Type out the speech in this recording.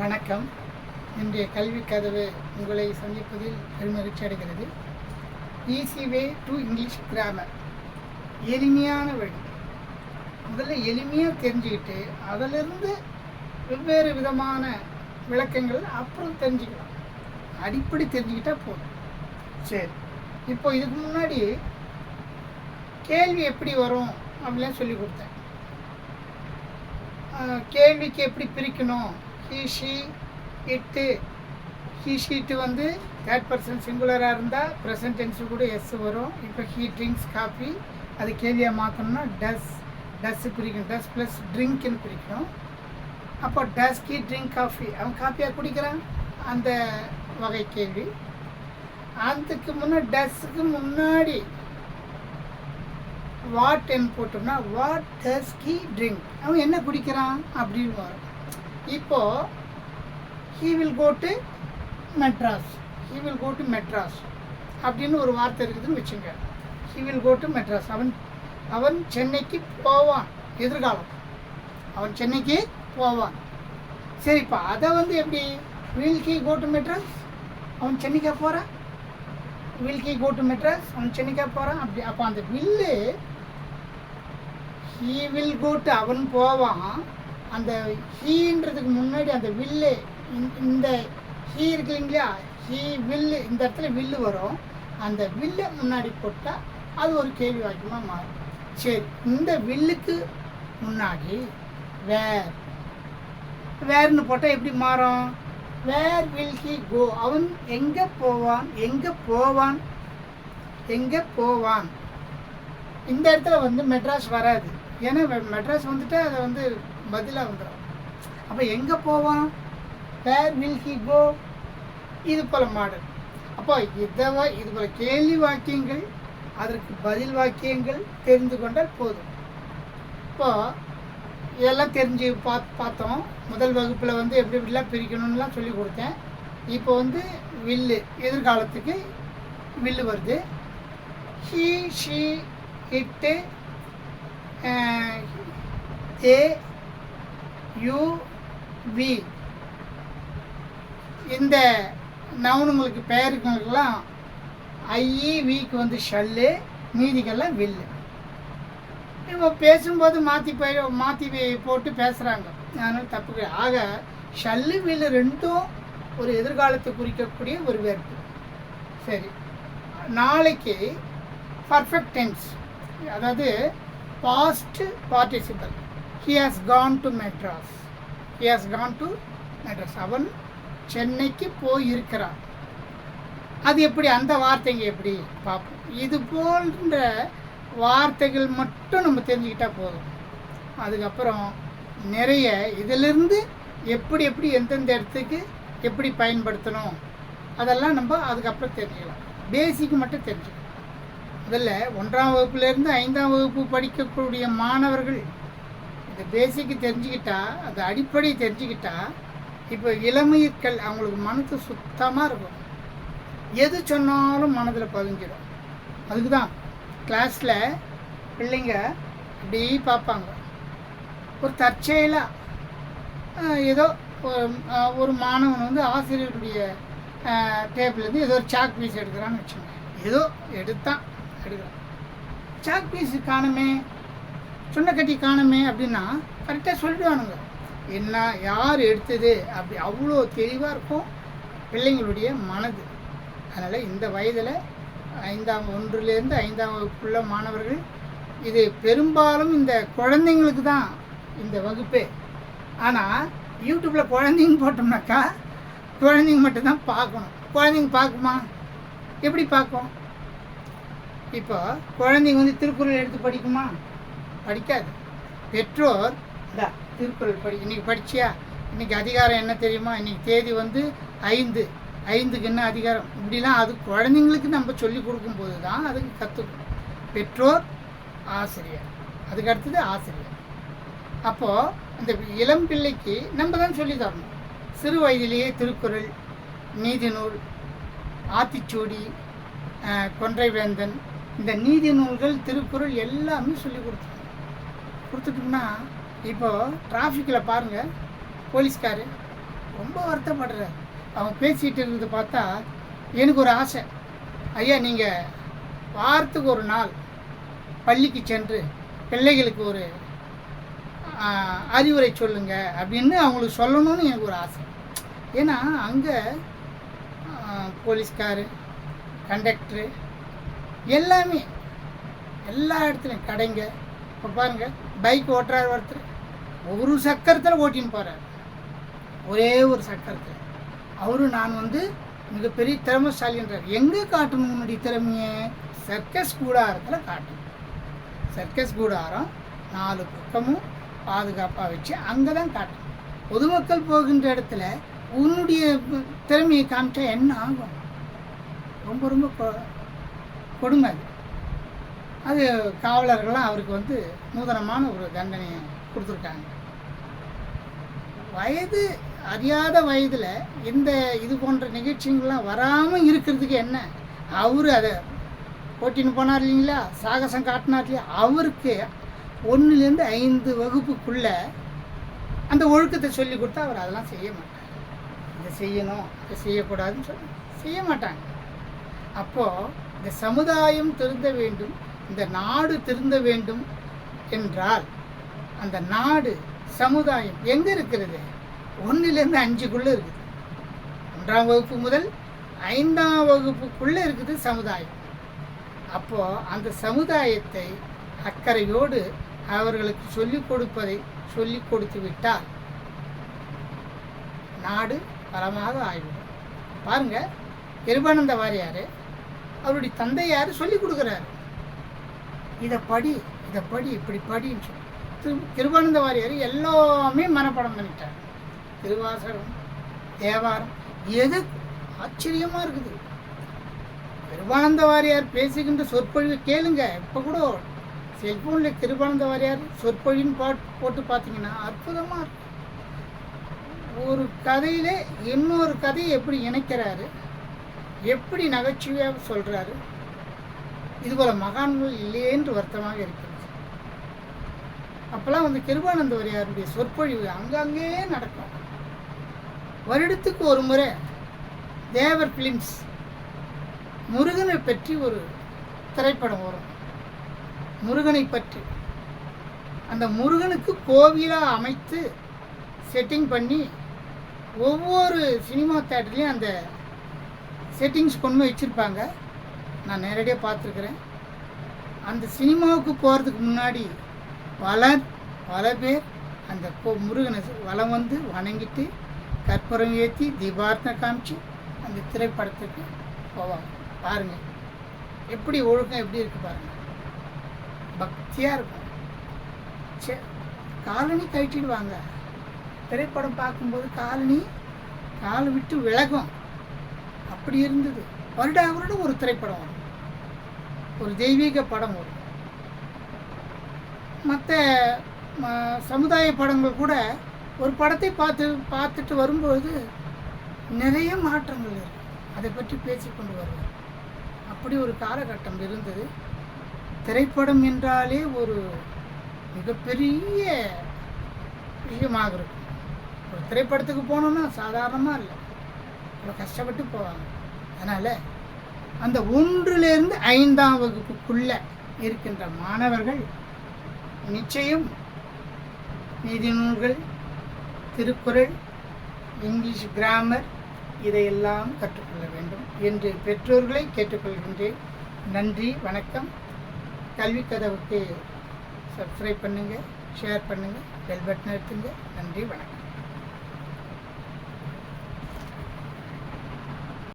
வணக்கம். இன்றைய கல்வி கதவு உங்களை சந்திப்பதில் பெருமகிழ்ச்சி அடைகிறது. Easy way to English grammar எளிமையான வழி. முதல்ல எளிமையாக தெரிஞ்சுக்கிட்டு அதிலிருந்து வெவ்வேறு விதமான விளக்கங்கள் அப்புறம் தெரிஞ்சுக்கலாம். அடிப்படை தெரிஞ்சுக்கிட்டா போதும். சரி. இப்போ இதுக்கு முன்னாடி கேள்வி எப்படி வரும் அப்படிலாம் சொல்லி கொடுத்தேன். கேள்விக்கு எப்படி பிரிக்கணும்? ஹீ இட்டு ஹீ வந்து தேர்ட் பர்சன் சிங்குலராக இருந்தால் ப்ரெசன்ட் டென்ஸு கூட எஸ் வரும். இப்போ ஹீ ட்ரிங்க்ஸ் காஃபி அது கேள்வியாக மாற்றணும்னா டஸ் டஸ்ஸு பிரிக்கணும். டஸ் ப்ளஸ் ட்ரிங்க்னு பிரிக்கணும். அப்போ டஸ் கீ ட்ரிங்க் காஃபி அவன் காஃபியாக குடிக்கிறான்? அந்த வகை கேள்வி. அதுக்கு முன்னே டஸ்ஸுக்கு முன்னாடி வாட் என் போட்டோம்னா வாட் டஸ் கீ ட்ரிங்க் அவன் என்ன குடிக்கிறான்? அப்படின்னு வரும். இப்போ he will go to Madras he will go to Madras அப்படின்னு ஒரு வார்த்தை இருக்குதுன்னு வச்சுங்க. He will go to Madras அவன் அவன் சென்னைக்கு போவான் எதிர்காலம். அவன் சென்னைக்கு போவான். சரிப்பா அதை வந்து எப்படி? Will Ki go to Madras அவன் சென்னைக்கா போகிறான் will Ki go to Madras அவன் சென்னைக்கா போகிறான் அப்படி அப்போ அந்த வில்லு ஹீ வில் கோ டு அவன் போவான். அந்த ஹீன்றதுக்கு முன்னாடி அந்த வில்லு இந்த- இந்த ஹீ இருக்கு இல்லைங்களா? ஹீ வில்லு இந்த இடத்துல வில்லு வரும். அந்த வில்லை முன்னாடி போட்டால் அது ஒரு கேள்வி வாக்கியமாக மாறும். சரி இந்த வில்லுக்கு முன்னாடி வேர் வேர்னு போட்டால் எப்படி மாறும்? Where will he go. அவன் எங்கே போவான்? எங்கே போவான்? எங்கே போவான்? இந்த இடத்துல வந்து மெட்ராஸ் வராது. ஏன்னா மெட்ராஸ் வந்துட்டு அதை வந்து பதிலாக வந்துடும் அப்போ எங்கே போவான் வேர் வில் ஹி கோ இது போல மாடல். அப்போ இதை இது போல கேள்வி வாக்கியங்கள் அதற்கு பதில் வாக்கியங்கள் தெரிந்து கொண்டால் போதும். இப்போ இதெல்லாம் தெரிஞ்சு பாத் பார்த்தோம். முதல் வகுப்பில் வந்து எப்படி எப்படிலாம் பிரிக்கணும்லாம் சொல்லி கொடுத்தேன். இப்போ வந்து வில்லு எதிர்காலத்துக்கு வில்லு வருது. ஹீ ஷீ இட்டு ஏ யுவி இந்த நவுனுங்களுக்கு பெயருங்களுக்கெல்லாம் ஐஇ விக்கு வந்து ஷல்லு மீதிக்கெல்லாம் வில்லு இப்போ பேசும்போது மாற்றி போய் மாற்றி போட்டு பேசுகிறாங்க அதனால் தப்பு ஆக ஷல்லு வில்லு ரெண்டும் ஒரு எதிர்காலத்தை குறிக்கக்கூடிய ஒரு வேர்ப்பு சரி. நாளைக்கு பர்ஃபெக்ட் டென்ஸ் அதாவது past participle he has gone to Madras he has gone to Madras அவன் சென்னைக்கு போயிருக்கிறான். அது எப்படி? அந்த வார்த்தைங்க எப்படி? பார்ப்போம் இது போன்ற வார்த்தைகள் மட்டும் நம்ம தெரிஞ்சுக்கிட்டா போதும். அதுக்கப்புறம் நிறைய இதிலிருந்து எப்படி எப்படி எந்தெந்த இடத்துக்கு எப்படி பயன்படுத்தணும்? அதெல்லாம் நம்ம அதுக்கப்புறம் தெரிஞ்சுக்கலாம். பேசிக் மட்டும் தெரிஞ்சுக்கலாம். முதல்ல ஒன்றாம் வகுப்புலேருந்து ஐந்தாம் வகுப்பு படிக்கக்கூடிய மாணவர்கள் இந்த பேசிக்கு தெரிஞ்சுக்கிட்டா அந்த அடிப்படை தெரிஞ்சுக்கிட்டா இப்போ இளமையற்கள் அவங்களுக்கு மனது சுத்தமாக இருக்கும். எது சொன்னாலும் மனதில் பதிஞ்சிடும் அதுக்கு தான் கிளாஸில் பிள்ளைங்க அப்படி பார்ப்பாங்க. ஒரு தற்செயலாக ஏதோ ஒரு ஒரு மாணவன் வந்து ஆசிரியருடைய டேபிள்லேருந்து ஏதோ ஒரு சாக் பீஸ் எடுக்கிறான்னு வச்சுக்கோங்க. ஏதோ எடுத்தான் எடுக்கிறான். சாக் பீஸ் காணுமே. சுண்ணக்கட்டி காணுமே அப்படின்னா கரெக்டாக சொல்லிடுவானுங்க. என்ன யார் எடுத்தது? அப்படி அவ்வளோ தெளிவாக இருக்கும் பிள்ளைங்களுடைய மனது. அதனால் இந்த வயதில் ஐந்தாம் ஒன்றுலேருந்து ஐந்தாம் வகுப்புள்ள மாணவர்கள் இது பெரும்பாலும் இந்த குழந்தைங்களுக்கு தான் இந்த வகுப்பே. ஆனால் யூடியூப்பில் குழந்தைங்க போட்டோம்னாக்கா குழந்தைங்க மட்டும்தான் பார்க்கணும். குழந்தைங்க பார்க்குமா? எப்படி பார்க்கும்? இப்போ குழந்தைங்க வந்து திருக்குறள் எடுத்து படிக்குமா? படிக்காது. பெற்றோர் இந்தா திருக்குறள் படி இன்னைக்கு படிச்சியா? இன்னைக்கு அதிகாரம் என்ன தெரியுமா? இன்னைக்கு தேதி வந்து ஐந்து. ஐந்துக்கு என்ன அதிகாரம்? இப்படிலாம் அது குழந்தைங்களுக்கு நம்ம சொல்லி கொடுக்கும்போது தான் அதுக்கு கற்றுக்கணும் பெற்றோர் ஆசிரியர். அதுக்கு அடுத்தது ஆசிரியர். அப்போது அந்த இளம் பிள்ளைக்கு நம்ம தான் சொல்லி தரணும். சிறு வயதிலேயே திருக்குறள் நீதிநூல் ஆத்திச்சூடி கொன்றைவேந்தன் இந்த நீதி நூல்கள் திருக்குறள் எல்லாமே சொல்லி கொடுத்துருக்கோம் கொடுத்துட்டோம்னா இப்போ டிராஃபிக்கில் பாருங்கள் போலீஸ்காரு ரொம்ப வருத்தப்படுறார். அவன் பேசிகிட்டு இருந்து பார்த்தா எனக்கு ஒரு ஆசை. ஐயா நீங்கள் வாரத்துக்கு ஒரு நாள் பள்ளிக்கு சென்று பிள்ளைகளுக்கு ஒரு அறிவுரை சொல்லுங்க அப்படின்னு அவங்களுக்கு சொல்லணும்னு எனக்கு ஒரு ஆசை. ஏன்னா அங்கே போலீஸ்காரு கண்டக்டரு எல்லாமே எல்லா இடத்துலையும் கடைங்க. இப்போ பாருங்கள் பைக் ஓட்டுறாரு ஒருத்தர். ஒரு சக்கரத்தில் ஓட்டின்னு போகிறார் ஒரே ஒரு சக்கரத்தில். அவரும் நான் வந்து மிகப்பெரிய திறமைசாலின்றார். எங்கே காட்டணும் உன்னுடைய திறமையை? சர்க்கஸ் கூடாரத்தில் காட்டணும். சர்க்கஸ் கூடாரம் நாலு பக்கமும் பாதுகாப்பாக வச்சு அங்கே தான் காட்டணும். பொதுமக்கள் போகின்ற இடத்துல உன்னுடைய திறமையை காமிச்சா என்ன ஆகும்? ரொம்ப ரொம்ப கொ- கொடுமை அது. அது காவலர்கள்லாம் அவருக்கு வந்து நூதனமான ஒரு தண்டனையை கொடுத்துருக்காங்க. வயது அறியாத வயதில் இந்த இது போன்ற நிகழ்ச்சிகள்லாம் வராமல் இருக்கிறதுக்கு என்ன? அவர் அதை ஓட்டின்னு போனார் இல்லைங்களா? சாகசம் காட்டினார் இல்லையா? அவருக்கு ஒன்றுலேருந்து ஐந்து வகுப்புக்குள்ள அந்த ஒழுக்கத்தை சொல்லி கொடுத்தா அவர் அதெல்லாம் செய்ய மாட்டார். இதை செய்யணும் இதை செய்யக்கூடாதுன்னு சொல்லி செய்ய மாட்டாங்க. அப்போது இந்த சமுதாயம் திருந்த வேண்டும். இந்த நாடு திருந்த வேண்டும் என்றால் அந்த நாடு சமுதாயம் எங்கே இருக்கிறது? ஒன்றுலேருந்து அஞ்சுக்குள்ளே இருக்குது. ஒன்றாம் வகுப்பு முதல் ஐந்தாம் வகுப்புக்குள்ளே இருக்குது சமுதாயம். அப்போது அந்த சமுதாயத்தை அக்கறையோடு அவர்களுக்கு சொல்லிக் கொடுப்பதை சொல்லிக் கொடுத்து விட்டால் நாடு பலமாக ஆகிவிடும். பாருங்கள் கிருபானந்த வாரியார் அவருடைய தந்தையார் சொல்லிக் கொடுக்குறாரு. இதை படி இதை படி இப்படி படின்னு சொல்லி. திரு திருவானந்த வாரியார் எல்லாமே மனப்பாடம் பண்ணிட்டார். திருவாசகம் தேவாரம் எது ஆச்சரியமாக இருக்குது. திருவானந்த வாரியார் பேசுகின்ற சொற்பொழிவை கேளுங்க. இப்போ கூட செல்ஃபோனில் திருவானந்த வாரியார் சொற்பொழின்னு பாட்டு போட்டு பார்த்தீங்கன்னா அற்புதமாக இருக்கும் ஒரு கதையிலே இன்னொரு கதையை எப்படி இணைக்கிறாரு? எப்படி நகைச்சுவையாக சொல்கிறாரு இதுபோல மகான்கள் இல்லையே என்று வருத்தமாக இருக்கிறது. அப்போல்லாம் வந்து கிருபானந்த வரியாருடைய சொற்பொழிவு அங்கங்கே நடக்கும். வருடத்துக்கு ஒரு முறை தேவர் பிலிம்ஸ் முருகனை பற்றி ஒரு திரைப்படம் வரும். முருகனை பற்றி. அந்த முருகனுக்கு கோவிலாக அமைத்து செட்டிங் பண்ணி ஒவ்வொரு சினிமா தேட்டர்லேயும் அந்த செட்டிங்ஸ் கொண்டு போய் வச்சுருப்பாங்க. நான் நேரடியாக பார்த்துருக்குறேன். அந்த சினிமாவுக்கு போகிறதுக்கு முன்னாடி பல பல பேர் அந்த முருகனை வலம் வந்து வணங்கிட்டு கற்பூரம் ஏற்றி தீபார்த்தனை காமிச்சு அந்த திரைப்படத்துக்கு போவாங்க. பாருங்கள் எப்படி ஒழுக்கம் எப்படி இருக்குது பாருங்கள் பக்தியாக இருக்கும். சே காலனி கழட்டிடுவாங்க. திரைப்படம் பார்க்கும்போது காலனி காலை விட்டு விலகும். அப்படி இருந்தது. வருடா வருடம் ஒரு திரைப்படம் வரும். ஒரு தெய்வீக படம் வரும் மற்ற சமுதாய படங்கள் கூட ஒரு படத்தை பார்த்து பார்த்துட்டு வரும்போது நிறைய மாற்றங்கள் இருக்கு. அதை பற்றி பேசிக்கொண்டு வருவார் அப்படி ஒரு காலகட்டம் இருந்தது. திரைப்படம் என்றாலே ஒரு மிகப்பெரிய விஷயமாக இருக்கும். ஒரு திரைப்படத்துக்கு போகணுன்னா சாதாரணமாக இல்லை. இவ்வளோ கஷ்டப்பட்டு போவாங்க. அதனால் அந்த ஒன்றிலிருந்து ஐந்தாம் வகுப்புக்குள்ள இருக்கின்ற மாணவர்கள் நிச்சயம் நீதி நூல்கள் திருக்குறள் இங்கிலீஷ் கிராமர் இதையெல்லாம் கற்றுக்கொள்ள வேண்டும் என்று பெற்றோர்களை கேட்டுக்கொள்கின்றேன். நன்றி வணக்கம். கல்வி கதவுக்கு சப்ஸ்கிரைப் பண்ணுங்கள் ஷேர் பண்ணுங்கள் பெல் பட்டன் எடுத்துங்க நன்றி வணக்கம்.